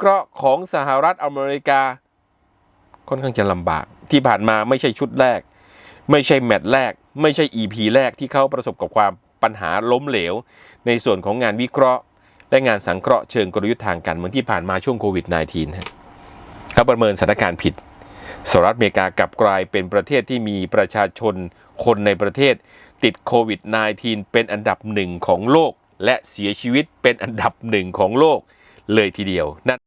เคราะห์ของสหรัฐอเมริกา ค่อนข้างจะลำบาก ที่ผ่านมาไม่ใช่ชุดแรก ไม่ใช่แมตช์แรก ไม่ใช่ EP แรกที่เขาประสบกับความปัญหาล้มเหลว ในส่วนของงานวิเคราะห์ และงานสังเคราะห์เชิงกลยุทธ์ทางการเมืองที่ผ่านมาช่วงโควิด -19 ฮะเขาประเมินสถานการณ์ผิดสหรัฐอเมริกากลับกลายเป็นประเทศที่มีประชาชนคนในประเทศ ติดโควิด -19 เป็นอันดับหนึ่งของโลก และเสียชีวิตเป็นอันดับหนึ่งของโลกเลยทีเดียวนั่น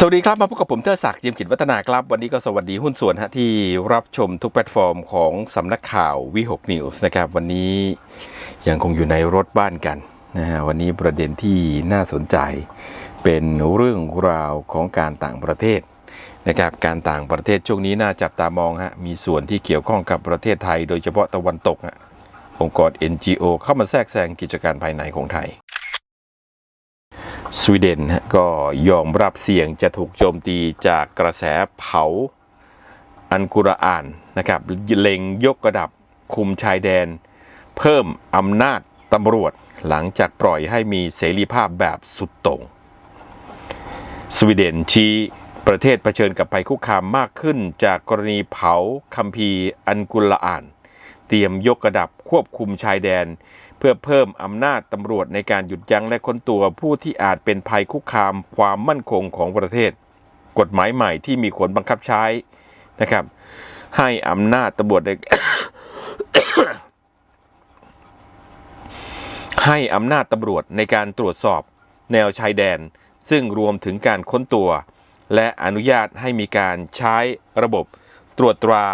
สวัสดีครับ มาพบกับผมเทอศักดิ์จิมกิจวัฒนาครับ วันนี้ก็สวัสดีหุ้นส่วนฮะที่รับชมทุกแพลตฟอร์มของสำนักข่าววิหกนิวส์นะครับ วันนี้ยังคงอยู่ในรถบ้านกันนะฮะวันนี้ประเด็นที่น่าสนใจเป็นเรื่องราวของการต่างประเทศนะครับการต่างประเทศช่วงนี้น่าจับตามองฮะมีส่วนที่เกี่ยวข้องกับประเทศไทย โดยเฉพาะตะวันตกฮะองค์กร NGO เข้ามาแทรกแซงกิจการภายในของไทย สวีเดนก็ยอมรับเสี่ยงจะถูกโจมตีจากกระแสเผาอันกุรอานนะครับเล็งยกระดับคุมชายแดน เพิ่มอำนาจตำรวจหลังจากปล่อยให้มีเสรีภาพแบบสุดโต่งสวีเดนชี้ประเทศเผชิญกับภัยคุกคามมากขึ้นจากกรณีเผาคัมภีร์อันกุรอาน เตรียมยกระดับควบคุมชายแดน เพื่อเพิ่มอำนาจตำรวจในการหยุดยั้งและค้นตัวผู้ที่อาจเป็นภัยคุกคามความมั่นคงของประเทศ กฎหมายใหม่ที่มีผลบังคับใช้นะครับ ให้อำนาจตำรวจในให้อำนาจตำรวจในการตรวจสอบแนวชายแดน ซึ่งรวมถึงการค้นตัว และอนุญาตให้มีการใช้ระบบตรวจตรา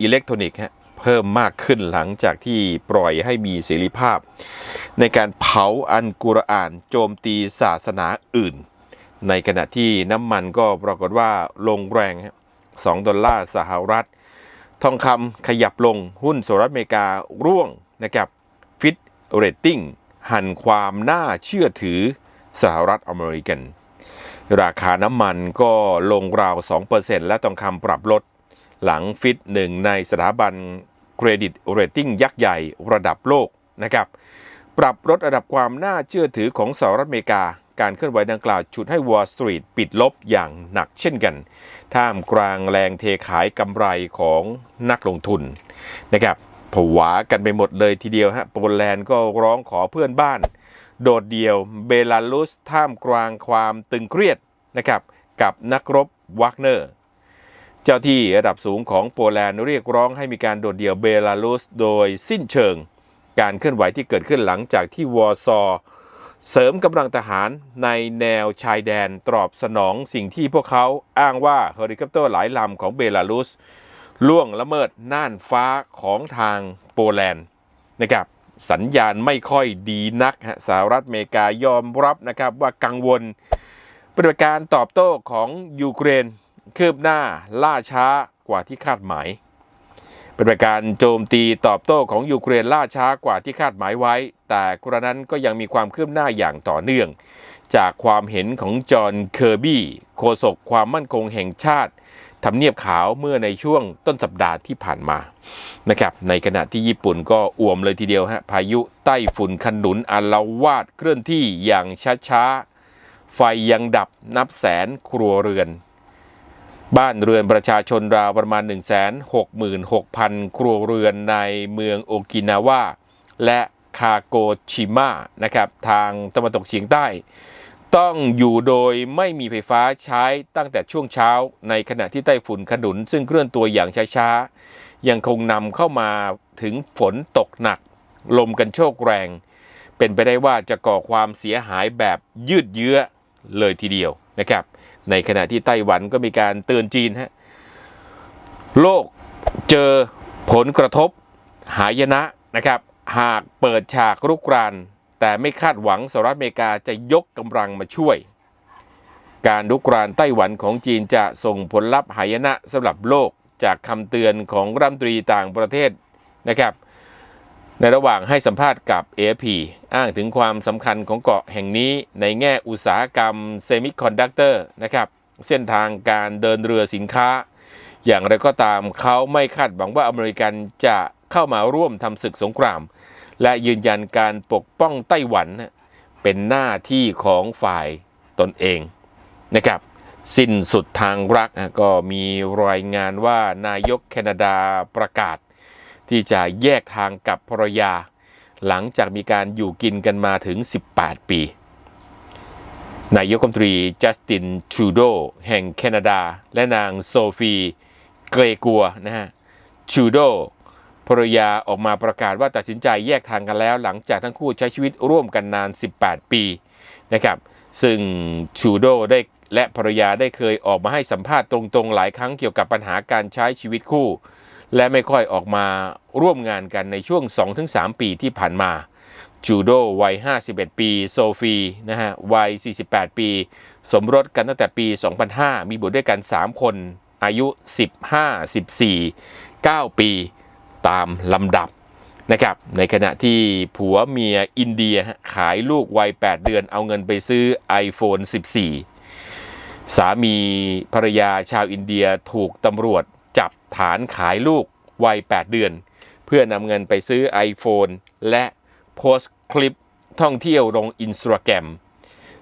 อิเล็กทรอนิกส์ เพิ่มมากขึ้นหลังจากที่ปล่อยให้มีเสรีภาพ ในการเผาอันกุรอานโจมตีศาสนาอื่น ในขณะที่น้ำมันก็ปรากฏว่าลงแรง 2 ดอลลาร์สหรัฐ ทองคำขยับลงหุ้นสหรัฐอเมริการ่วงนะครับฟิตเรตติ้งหันความน่าเชื่อถือสหรัฐอเมริกัน ราคาน้ำมันก็ลงราว 2%และทองคำปรับลดหลังฟิตหนึ่งในสถาบัน เครดิตเรตติ้งยักษ์ใหญ่ระดับโลกนะครับปรับลดระดับความน่าเชื่อถือของสหรัฐอเมริกา การเคลื่อนไหวดังกล่าวฉุดให้ Wall Street ปิดลบอย่างหนักเช่นกัน ท่ามกลางแรงเทขายกำไรของนักลงทุนนะครับผวากันไปหมดเลยทีเดียวฮะโปรแลนด์ก็ร้องขอเพื่อนบ้าน โดดเดี่ยวเบลารุสท่ามกลางความตึงเครียดนะครับกับนักรบวักเนอร์ เจ้าที่ระดับสูงของโปแลนด์เรียกร้องให้มีการโดดเดี่ยวเบลารุสโดยสิ้นเชิง การเคลื่อนไหวที่เกิดขึ้นหลังจากที่วอร์ซอเสริมกำลังทหารในแนวชายแดนตอบสนองสิ่งที่พวกเขาอ้างว่าเฮลิคอปเตอร์หลายลำของเบลารุสล่วงละเมิดน่านฟ้าของทางโปแลนด์นะครับสัญญาณไม่ค่อยดีนักฮะสหรัฐอเมริกายอมรับนะครับว่ากังวลปฏิบัติการตอบโต้ของยูเครน คืบหน้าล่าช้ากว่าที่คาดหมายเปฏิบัติการโจมตีตอบโต้ของยูเครนล่าช้ากว่าที่คาดหมายไว้ แต่กรณนั้นก็ยังมีความคืบหน้าอย่างต่อเนื่อง จากความเห็นของจอห์นเคอร์บี้โฆษกความมั่นคงแห่งชาติทำเนียบขาวเมื่อในช่วงต้นสัปดาห์ที่ผ่านมานะครับในขณะที่ญี่ปุ่นก็อ่วมเลยทีเดียวฮะพายุไต้ฝุ่นขนุนอาละวาดเคลื่อนที่อย่างช้าๆ ไฟยังดับนับแสนครัวเรือน บ้านเรือนประชาชนราวประมาณ 166,000 ครัวเรือนในเมืองโอกินาวาและคาโกชิมะนะครับทางตะวันตกเฉียงใต้ ต้องอยู่โดยไม่มีไฟฟ้าใช้ตั้งแต่ช่วงเช้า ในขณะที่ไต้ฝุ่นขนุน ซึ่งเคลื่อนตัวอย่างช้าๆ ยังคงนำเข้ามาถึงฝนตกหนัก ลมกันโชกแรง เป็นไปได้ว่าจะก่อความเสียหายแบบยืดเยื้อเลยทีเดียวนะครับ ในขณะที่ไต้หวันก็มีการเตือนจีนฮะโลกเจอผลกระทบหายนะนะครับ หากเปิดฉากรุกราน แต่ไม่คาดหวังสหรัฐอเมริกาจะยกกำลังมาช่วย การรุกรานไต้หวันของจีนจะส่งผลลัพธ์หายนะสำหรับโลกจากคำเตือนของรัฐมนตรีต่างประเทศนะครับ ในระหว่างให้สัมภาษณ์กับ AFP อ้างถึงความสำคัญของเกาะแห่งนี้ในแง่อุตสาหกรรมเซมิคอนดักเตอร์นะครับ เส้นทางการเดินเรือสินค้า อย่างไรก็ตามเขาไม่คาดหวังว่าอเมริกันจะเข้ามาร่วมทำศึกสงคราม และยืนยันการปกป้องไต้หวัน เป็นหน้าที่ของฝ่ายตนเองนะครับ สิ้นสุดทางรักก็มีรายงานว่านายกแคนาดาประกาศ ที่จะแยกทางกับภรรยา หลังจากมีการอยู่กินกันมาถึง 18 ปีนายกรัฐมนตรีจัสตินทรูโดแห่งแคนาดา และนางโซฟีเกรกัวนะฮะทรูโดภรรยาออกมาประกาศว่าตัดสินใจแยกทางกันแล้ว หลังจากทั้งคู่ใช้ชีวิตร่วมกันนาน 18 ปีนะครับซึ่งทรูโดได้และภรรยาได้เคยออกมาให้สัมภาษณ์ตรงๆ หลายครั้งเกี่ยวกับปัญหาการใช้ชีวิตคู่ และไม่ค่อยออกมาร่วมงานกันในช่วง 2-3 ปีที่ผ่านมา จูโดวัย 51 ปี โซฟีนะฮะวัย 48 ปี สมรสกันตั้งแต่ปี 2005 มีบุตรด้วยกัน 3 คน อายุ 15 14 9 ปีตามลำดับนะครับในขณะที่ผัวเมียอินเดียขายลูกวัย 8 เดือนเอาเงินไปซื้อ iPhone 14 สามีภรรยาชาวอินเดียถูกตำรวจ จับฐานขายลูกวัย 8 เดือน เพื่อนำเงินไปซื้อ iPhone และโพสต์คลิปท่องเที่ยวลงอินสตาแกรม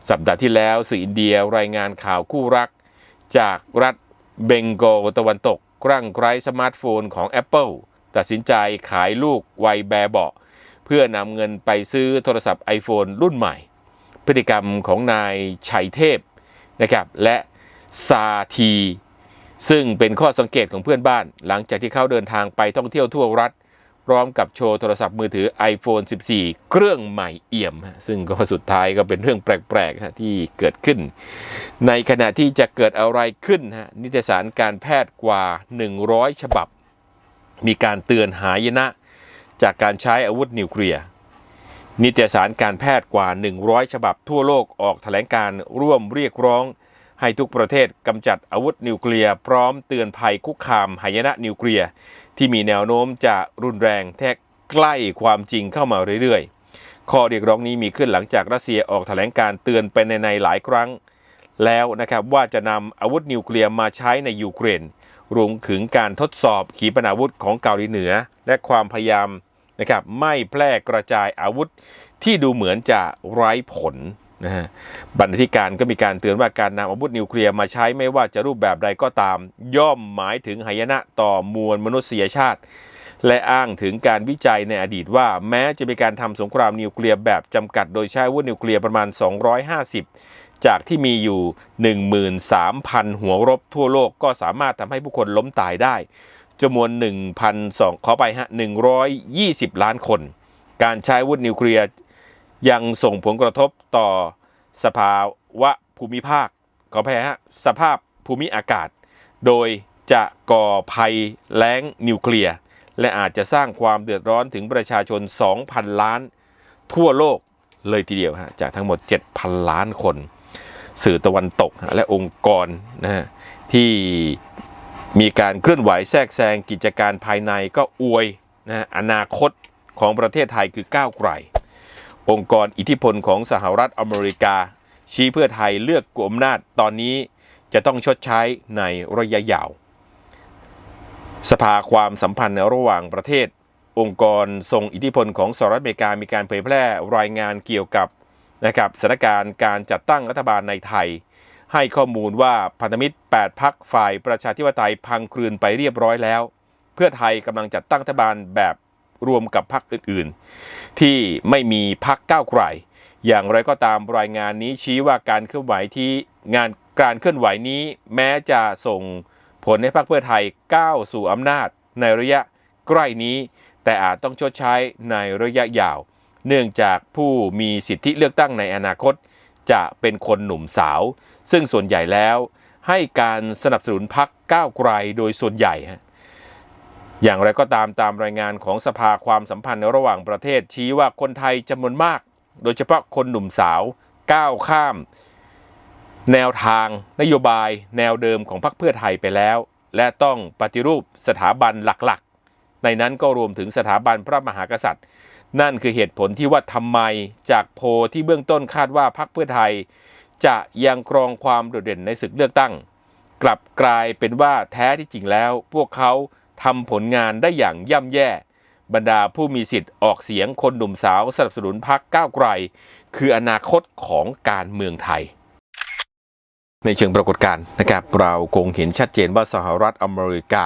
สัปดาห์ที่แล้วสื่ออินเดียรายงานข่าวคู่รัก จากรัฐเบงโกลตะวันตกกรั้งไกลสมาร์ทโฟนของ Apple ตัดสินใจขายลูกวัยแบเบาะเพื่อนำเงินไปซื้อโทรศัพท์ iPhone รุ่นใหม่ พฤติกรรมของนายชัยเทพนะครับและซาที ซึ่งเป็นข้อสังเกตของเพื่อนบ้าน หลังจากที่เขาเดินทางไปท่องเที่ยวทั่วรัฐพร้อมกับโชว์โทรศัพท์มือถือ iPhone 14 เครื่องใหม่เอี่ยม ซึ่งก็สุดท้ายก็เป็นเรื่องแปลกๆที่เกิดขึ้น ในขณะที่จะเกิดอะไรขึ้น นิตยสารการแพทย์กว่า 100 ฉบับ มีการเตือนหายนะ จากการใช้อาวุธนิวเคลียร์ นิตยสารการแพทย์กว่า 100 ฉบับทั่วโลกออกแถลงการร่วมเรียกร้อง ให้ทุกประเทศกำจัดอาวุธนิวเคลียร์พร้อมเตือนภัยคุกคามหายนะนิวเคลียร์ที่มีแนวโน้มจะรุนแรงแทกใกล้ความจริงเข้ามาเรื่อยๆ ข้อเรียกร้องนี้มีขึ้นหลังจากรัสเซียออกแถลงการเตือนไปในในหลายครั้ง แล้วนะครับว่าจะนำอาวุธนิวเคลียร์มาใช้ในยูเครนรวมถึงการทดสอบขีปนาวุธของเกาหลีเหนือ และความพยายามนะครับไม่แพร่กระจายอาวุธที่ดูเหมือนจะไร้ผล นะฮะบรรณาธิการก็มีการเตือนว่าการนำอาวุธนิวเคลียร์มาใช้ไม่ว่าจะรูปแบบใดก็ตาม ย่อมหมายถึงหายนะต่อมวลมนุษยชาติ และอ้างถึงการวิจัยในอดีตว่า แม้จะมีการทำสงครามนิวเคลียร์แบบจำกัดโดยใช้อาวุธนิวเคลียร์ประมาณ 250 จากที่มีอยู่ 13,000 หัวรบทั่วโลกก็สามารถทำให้ผู้คนล้มตายได้จำนวน1,200ขอไปฮะ120 ล้านคน การใช้อาวุธนิวเคลียร์ ยังส่งผลกระทบต่อสภาวะภูมิภาคขออภัยฮะสภาพภูมิอากาศ โดยจะก่อภัยแล้งนิวเคลียร์ และอาจจะสร้างความเดือดร้อนถึงประชาชน 2,000 ล้าน ทั่วโลกเลยทีเดียวฮะจากทั้งหมด 7,000 ล้านคน สื่อตะวันตก และองค์กรนะฮะที่มีการเคลื่อนไหวแทรกแซงกิจการภายในก็อวยนะอนาคตของประเทศไทยคือก้าวไกล องค์กรอิทธิพลของสหรัฐอเมริกา ชี้เพื่อไทยเลือกกลุ่มอำนาจตอนนี้จะต้องชดใช้ในระยะยาว สภาความสัมพันธ์ระหว่างประเทศ องค์กรทรงอิทธิพลของสหรัฐอเมริกามีการเผยแพร่รายงานเกี่ยวกับนะครับสถานการณ์การจัดตั้งรัฐบาลในไทย ให้ข้อมูลว่าพันธมิตร 8พักฝ่ายประชาธิปไตยพังคลืนไปเรียบร้อยแล้ว เพื่อไทยกำลังจัดตั้งรัฐบาลแบบ รวมกับพรรคอื่นๆ ที่ไม่มีพรรคก้าวไกลอย่างไรก็ตามรายงานนี้ชี้ว่าการเคลื่อนไหวที่งานการเคลื่อนไหวนี้แม้จะส่งผลให้พรรคเพื่อไทยก้าวสู่อำนาจในระยะใกล้นี้ แต่อาจต้องชดใช้ในระยะยาว เนื่องจากผู้มีสิทธิเลือกตั้งในอนาคต จะเป็นคนหนุ่มสาว ซึ่งส่วนใหญ่แล้ว ให้การสนับสนุนพรรคก้าวไกลโดยส่วนใหญ่ฮะ อย่างไรก็ตามตามรายงานของสภาความสัมพันธ์ระหว่างประเทศชี้ว่าคนไทยจำนวนมาก โดยเฉพาะคนหนุ่มสาวก้าวข้าม แนวทางนโยบาย แนวเดิมของพรรคเพื่อไทยไปแล้ว และต้องปฏิรูปสถาบันหลักๆ ในนั้นก็รวมถึงสถาบันพระมหากษัตริย์ นั่นคือเหตุผลที่ว่าทำไมจากโพลที่เบื้องต้นคาดว่าพรรคเพื่อไทย จะยังครองความโดดเด่นในศึกเลือกตั้ง กลับกลายเป็นว่าแท้ที่จริงแล้ว พวกเขา ทำผลงานได้อย่างย่ำแย่ บรรดาผู้มีสิทธิ์ออกเสียงคนหนุ่มสาวสนับสนุนพักก้าวไกล คืออนาคตของการเมืองไทย ในเชิงปรากฏการณ์นะครับเราคงเห็นชัดเจนว่าสหรัฐอเมริกา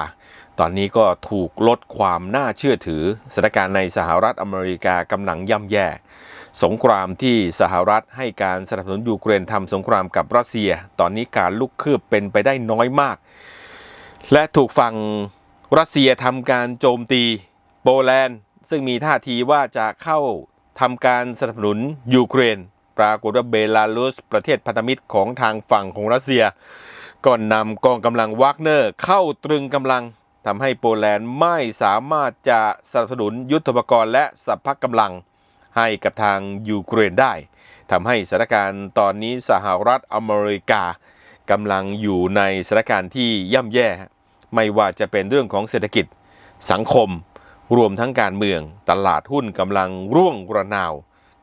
ตอนนี้ก็ถูกลดความน่าเชื่อถือสถานการณ์ในสหรัฐอเมริกากำลังย่ำแย่สงครามที่สหรัฐให้การสนับสนุนยูเครนทำสงครามกับรัสเซีย ตอนนี้การลุกคืบเป็นไปได้น้อยมาก และถูกฝั่ง รัสเซียทำการโจมตีโปแลนด์ ซึ่งมีท่าทีว่าจะเข้าทำการสนับสนุนยูเครน ปรากฏว่าเบลารุสประเทศพันธมิตรของทางฝั่งของรัสเซียก่อนนำกองกำลังวากเนอร์เข้าตรึงกำลังทำให้โปแลนด์ไม่สามารถจะสนับสนุนยุทธปกรณ์และสัพพะกำลังให้กับทางยูเครนได้ทำให้สถานการณ์ตอนนี้สหรัฐอเมริกากำลังอยู่ในสถานการณ์ที่ย่ำแย่ ไม่ว่าจะเป็นเรื่องของเศรษฐกิจ สังคม รวมทั้งการเมือง ตลาดหุ้นกำลังร่วงระนาว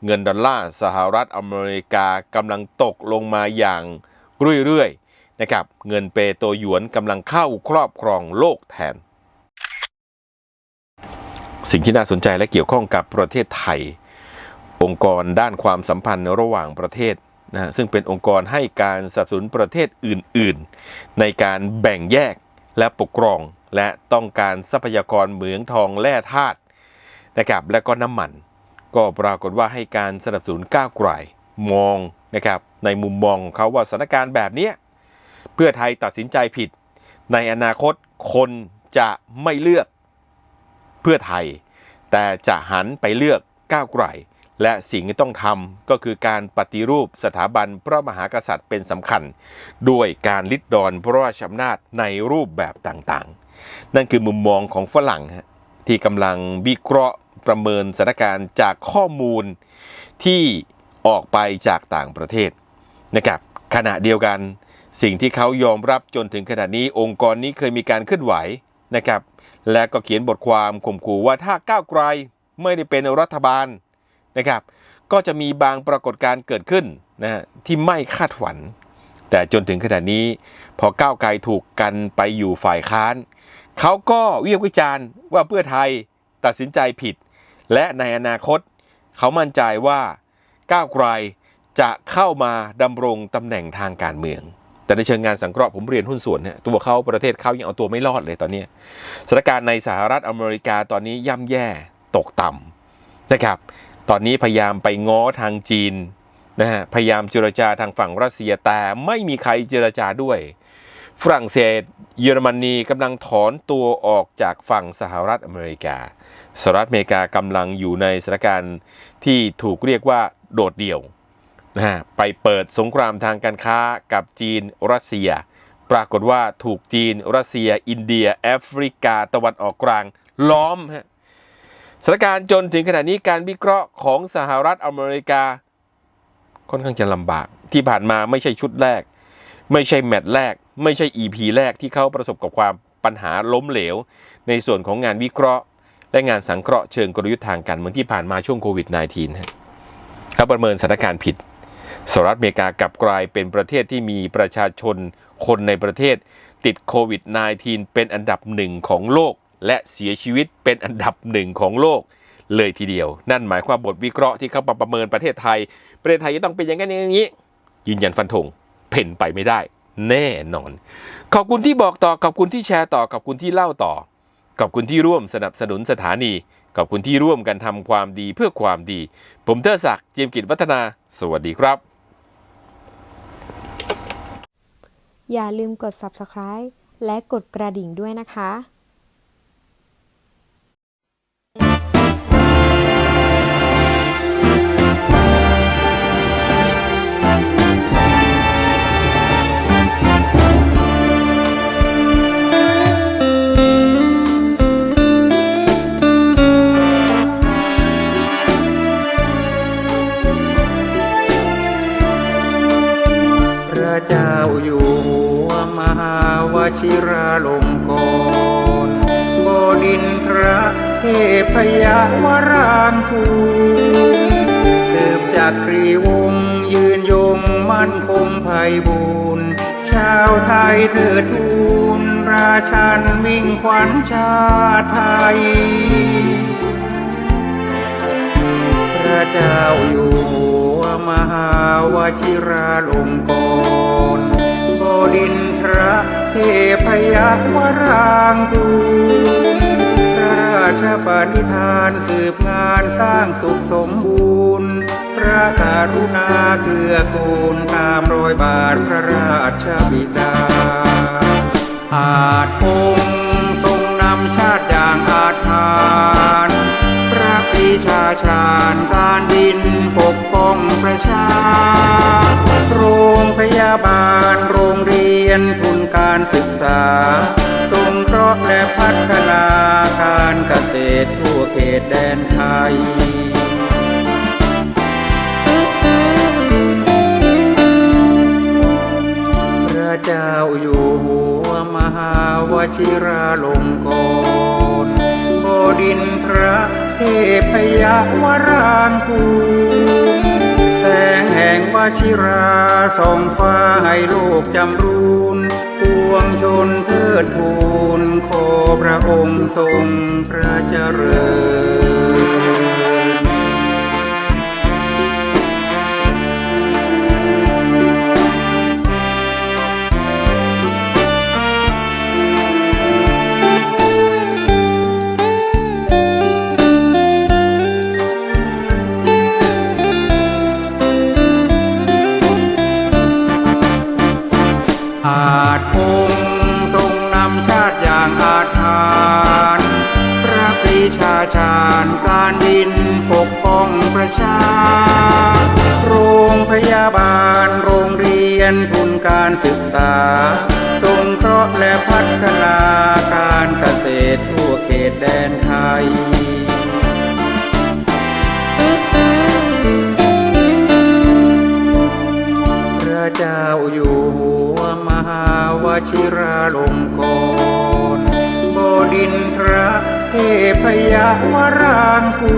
เงินดอลลาร์สหรัฐอเมริกากำลังตกลงมาอย่างเรื่อยๆนะครับเงินเปโตรหยวนกำลังเข้าครอบครองโลกแทน สิ่งที่น่าสนใจและเกี่ยวข้องกับประเทศไทย องค์กรด้านความสัมพันธ์ระหว่างประเทศนะฮะซึ่งเป็นองค์กรให้การสนับสนุนประเทศอื่น ๆ ในการแบ่งแยก และปกครองและต้องการทรัพยากรเหมืองทองแร่ธาตุนะครับและก็น้ำมัน ก็ปรากฏว่าให้การสนับสนุนก้าวไกลมองนะครับในมุมมองของเขาว่าสถานการณ์แบบนี้เพื่อไทยตัดสินใจผิด ในอนาคตคนจะไม่เลือกเพื่อไทย แต่จะหันไปเลือกก้าวไกล และสิ่งที่ต้องทำก็คือการปฏิรูปสถาบันพระมหากษัตริย์เป็นสำคัญ ด้วยการลิดรอนพระราชอำนาจในรูปแบบต่างๆ นั่นคือมุมมองของฝรั่งที่กำลังวิเคราะห์ประเมินสถานการณ์จากข้อมูลที่ออกไปจากต่างประเทศนะครับขณะเดียวกันสิ่งที่เขายอมรับจนถึงขณะนี้องค์กรนี้เคยมีการเคลื่อนไหวนะครับและก็เขียนบทความข่มขู่ว่าถ้าก้าวไกลไม่ได้เป็นรัฐบาล นะครับ ก็จะมีบางปรากฏการณ์เกิดขึ้นนะฮะที่ไม่คาดฝัน แต่จนถึงขณะนี้พอก้าวไกลถูกกันไปอยู่ฝ่ายค้าน เขาก็วิพากษ์วิจารณ์ว่าเพื่อไทยตัดสินใจผิด และในอนาคต เขามั่นใจว่าก้าวไกลจะเข้ามาดำรงตำแหน่งทางการเมือง แต่ในเชิงงานสังเคราะห์ผมเรียนหุ้นส่วนเนี่ยตัวเขาประเทศเขายังเอาตัวไม่รอดเลยตอนนี้สถานการณ์ในสหรัฐอเมริกาตอนนี้ย่ำแย่ตกต่ำนะครับ ตอนนี้พยายามไปง้อทางจีนนะฮะพยายามเจรจาทางฝั่งรัสเซียแต่ไม่มีใครเจรจาด้วย ฝรั่งเศส เยอรมนีกำลังถอนตัวออกจากฝั่งสหรัฐอเมริกา สหรัฐอเมริกากำลังอยู่ในสถานการณ์ที่ถูกเรียกว่าโดดเดี่ยวนะฮะไปเปิดสงครามทางการค้ากับจีนรัสเซีย ปรากฏว่าถูกจีนรัสเซีย อินเดีย แอฟริกาตะวันออกกลางล้อมฮะ สถานการณ์จนถึงขณะนี้การวิเคราะห์ของสหรัฐอเมริกา ค่อนข้างจะลำบาก ที่ผ่านมาไม่ใช่ชุดแรก ไม่ใช่แมตช์แรก ไม่ใช่ EP แรกที่เขาประสบกับความปัญหาล้มเหลว ในส่วนของงานวิเคราะห์ และงานสังเคราะห์เชิงกลยุทธ์ทางการเมืองที่ผ่านมาช่วงโควิด -19 ฮะเขาประเมินสถานการณ์ผิดสหรัฐอเมริกากลับกลายเป็นประเทศที่มีประชาชนคนในประเทศติดโควิด -19 เป็นอันดับหนึ่งของโลก และเสียชีวิตเป็นอันดับหนึ่งของโลกเลยทีเดียว นั่นหมายความบทวิเคราะห์ที่เขาประเมินประเทศไทย ประเทศไทยจะต้องเป็นอย่างนั้นอย่างนี้ ยืนยันฟันธงเพ่นไปไม่ได้ แน่นอน ขอบคุณที่บอกต่อขอบคุณที่แชร์ต่อขอบคุณที่เล่าต่อ ขอบคุณที่ร่วมสนับสนุนสถานี ขอบคุณที่ร่วมกันทำความดีเพื่อความดี ผมเทอศักดิ์เจียมกิจวัฒนา สวัสดีครับ อย่าลืมกด subscribe และกดกระดิ่งด้วยนะคะ บูรณ์ชาวไทยเธทิดทูนราชันมิ่งขวัญชาติไทย พระเจ้าอยู่หัวมหาวชิราลงกรณบดินทรเทพยวรางกูพระราชปณิธานสืบงานสร้างสุขสมบูรณ์ ระกรุณาเกื้อกูลตามรอยบาทพระราชบิดา อาจองค์ทรงนำชาติอย่างอาจทานพระปีชาชาญการดินปกป้องประชา โรงพยาบาลโรงเรียนทุนการศึกษาสงเคราะห์และพัฒนาการเกษตรทั่วเขตแดนไทย ชิราลงกรณ์บดินพระเทพยวรางกูแสงแห่งวชิราส่องฟ้าให้โลกจำรูนปวงชนเทิดทูลขอพระองค์ทรงพระเจริญ องค์ทรงนำชาติอย่างอาจทานพระปรีชาชาญการดินปกป้องประชา โรงพยาบาลโรงเรียนทุนการศึกษาสงเคราะห์และพัฒนาการเกษตรทั่วเขตแดนไทยระเจ้าอยู่ ชิราลงกรณบดินทรเทพยาวรางกู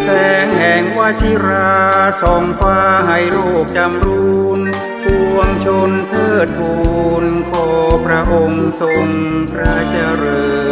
แสงแห่งวชิราส่องฟ้าให้โลกจำรูนปวงชนเทิดทูลขอพระองค์ทรงพระเจริญ